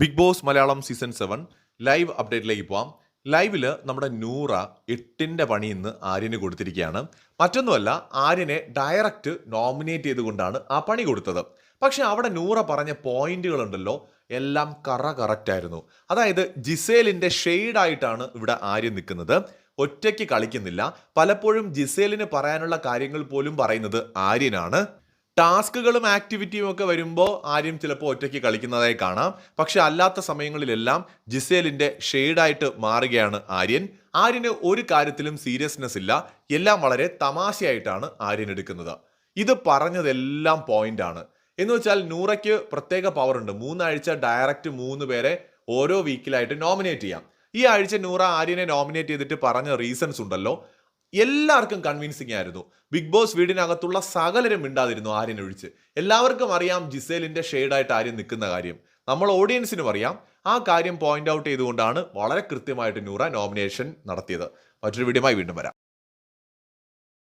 Bigg Boss Malayalam season seven live അപ്ഡേറ്റിലേക്ക് പോവാം. ലൈവിൽ നമ്മുടെ നൂറ എട്ടിന്റെ പണി ഇന്ന് ആര്യന് കൊടുത്തിരിക്കുകയാണ്. മറ്റൊന്നുമല്ല ആര്യനെ ഡയറക്റ്റ് നോമിനേറ്റ് ചെയ്തുകൊണ്ടാണ് ആ പണി കൊടുത്തത്. പക്ഷേ അവിടെ നൂറ പറഞ്ഞ പോയിന്റുകളുണ്ടല്ലോ എല്ലാം കറ കറക്റ്റ് ആയിരുന്നു. അതായത് ജിസേലിന്റെ ഷെയ്ഡായിട്ടാണ് ഇവിടെ ആര്യൻ നിൽക്കുന്നത്. ഒറ്റയ്ക്ക് കളിക്കുന്നില്ല. പലപ്പോഴും ജിസേലിന് പറയാനുള്ള കാര്യങ്ങൾ പോലും പറയുന്നത് ആര്യനാണ്. ടാസ്കുകളും ആക്ടിവിറ്റിയും ഒക്കെ വരുമ്പോൾ ആര്യം ചിലപ്പോൾ ഒറ്റയ്ക്ക് കളിക്കുന്നതായി കാണാം. പക്ഷെ അല്ലാത്ത സമയങ്ങളിലെല്ലാം ജിസേലിന്റെ ഷെയ്ഡായിട്ട് മാറുകയാണ് ആര്യൻ. ആര്യന് ഒരു കാര്യത്തിലും സീരിയസ്നെസ് ഇല്ല. എല്ലാം വളരെ തമാശയായിട്ടാണ് ആര്യൻ എടുക്കുന്നത്. ഇത് പറഞ്ഞതെല്ലാം പോയിന്റാണ് എന്ന് വെച്ചാൽ നൂറയ്ക്ക് പ്രത്യേക പവർ ഉണ്ട്. മൂന്നാഴ്ച ഡയറക്റ്റ് മൂന്ന് പേരെ ഓരോ വീക്കിലായിട്ട് നോമിനേറ്റ് ചെയ്യാം. ഈ ആഴ്ച നൂറ ആര്യനെ നോമിനേറ്റ് ചെയ്തിട്ട് പറഞ്ഞ റീസൺസ് ഉണ്ടല്ലോ. എല്ലാവർക്കും കൺവിൻസിങ് ആയിരുന്നു. ബിഗ് ബോസ് വീടിനകത്തുള്ള സകലരും മിണ്ടാതിരുന്നു ആര്യനെ ഒഴിച്ച് എല്ലാവർക്കും അറിയാം ജിസേലിന്റെ ഷെയ്ഡായിട്ട് ആര്യൻ നിൽക്കുന്ന കാര്യം. നമ്മൾ ഓഡിയൻസിനും അറിയാം. ആ കാര്യം പോയിന്റ് ഔട്ട് ചെയ്തുകൊണ്ടാണ് വളരെ കൃത്യമായിട്ട് നൂറ നോമിനേഷൻ നടത്തിയത്. മറ്റൊരു വീഡിയോമായി വീണ്ടും വരാം.